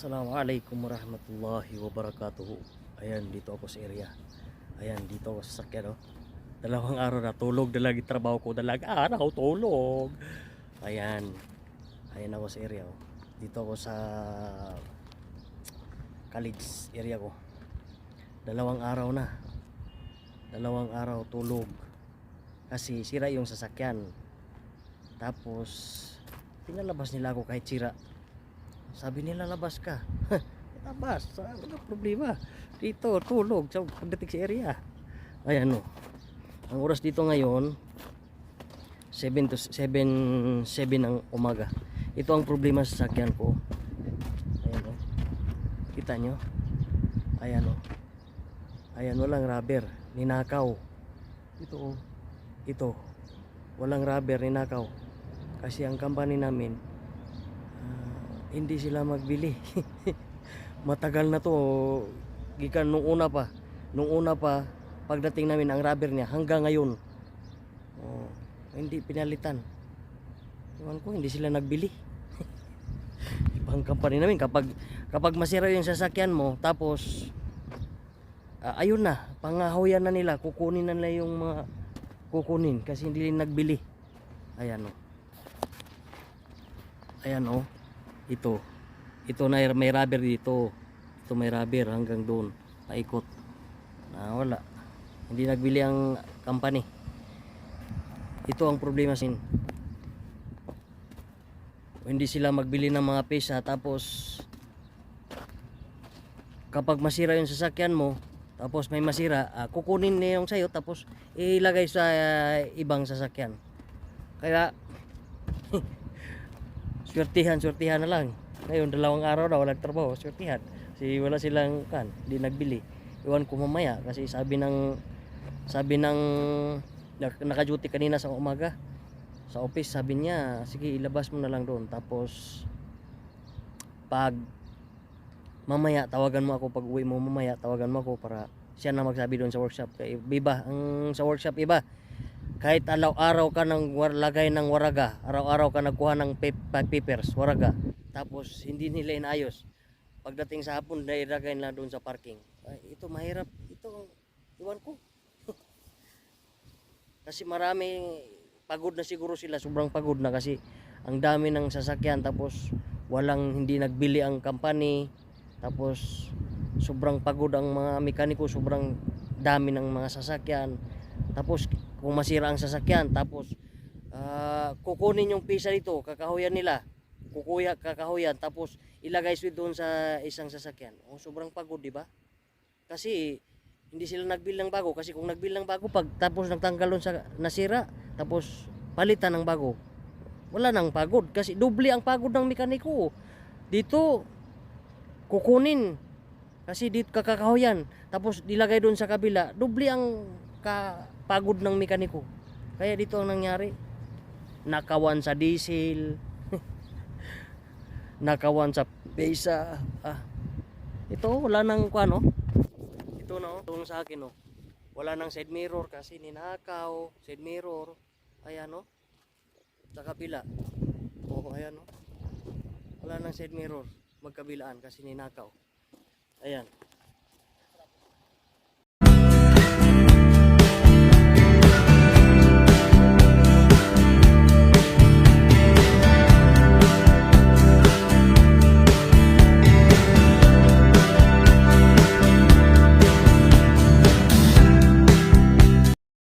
Assalamualaikum warahmatullahi wabarakatuh. Ayan, dito ako sa area. Ayan, dito ako sa sakyan, oh. Dalawang araw na tulog na lagi trabaho ko. Dalag araw tulog. Ayan. Ayan ako sa area, oh. Dito ako sa college area ko. Dalawang araw na. Dalawang araw tulog. Kasi sira yung sasakyan. Tapos, pinalabas nila ako kahit sira. Sabi nila labas ka. labas. Ano problema? Dito, tulog. Sa pagdating sa area. Ayan o. Ang oras dito ngayon, 7 to 7, 7 ng umaga. Ito ang problema sa sakyan ko. Ayan o. Kita nyo? Ayan o. Ayan, walang rubber. Ninakaw. Ito o. Ito. Walang rubber, ninakaw. Kasi ang company namin, hindi sila magbili. Matagal na to. Gikan nung una pa. Nung una pa, pagdating namin ang rubber niya hanggang ngayon. Oh, hindi pinalitan. Iwan ko, hindi sila nagbili. Ibang company namin kapag kapag masira yung sasakyan mo tapos ah, ayun na, pangahoyan na nila, kukunin na nila yung mga kukunin kasi hindi nagbili. Ayan oh. Ayan oh. Ito. Ito na may rubber dito. Ito may rubber hanggang doon. Paikot. Na wala. Hindi nagbili ang company. Ito ang problema sin. Hindi sila magbili ng mga pesa tapos kapag masira yung sasakyan mo tapos may masira, ah, kukunin niya yung sayo tapos ilagay sa ah, ibang sasakyan. Kaya swertihan, swertihan na lang. Ngayon, dalawang araw na walang trabaho, swertihan. Kasi wala silang kan, di nagbili. Iwan ko mamaya kasi sabi ng sabi ng nak- naka-duty kanina sa umaga sa office, sabi niya, sige ilabas mo na lang doon. Tapos pag mamaya tawagan mo ako pag uwi mo mamaya tawagan mo ako para siya na magsabi doon sa workshop kay iba ang sa workshop iba kahit araw-araw ka ng lagay ng waraga araw-araw ka nagkuha ng pap- pa- papers waraga. Tapos hindi nila inayos. Pagdating sa hapon na ilagay na doon sa parking. Ay, ito mahirap. Ito ang iwan ko. Kasi marami pagod na siguro sila. Sobrang pagod na kasi ang dami ng sasakyan. Tapos walang hindi nagbili ang company. Tapos sobrang pagod ang mga mekaniko. Sobrang dami ng mga sasakyan. Tapos kung masira ang sasakyan tapos ah, kukunin yung pisa dito kakahuyan nila. Kukuya kakahuyan tapos ilagay sweet doon sa isang sasakyan. Oh, sobrang pagod di ba? Kasi hindi sila nagbil ng bago. Kasi kung nagbil ng bago pag tapos nagtanggal sa nasira tapos palitan ng bago wala nang pagod. Kasi doble ang pagod ng mekaniko. Dito kukunin. Kasi dito kakakahuyan tapos dilagay doon sa kabila doble ang kapagod ng mekaniko. Kaya dito ang nangyari. Nakawan sa diesel. Nakawan sa pesa. Ah. Ito wala nang kuano ito na oh. Itong sa akin oh. Wala nang side mirror kasi ninakaw side mirror. Ayan oh. Sa kabila. Oh ayan oh. Wala nang side mirror. Magkabilaan kasi ninakaw. Ayan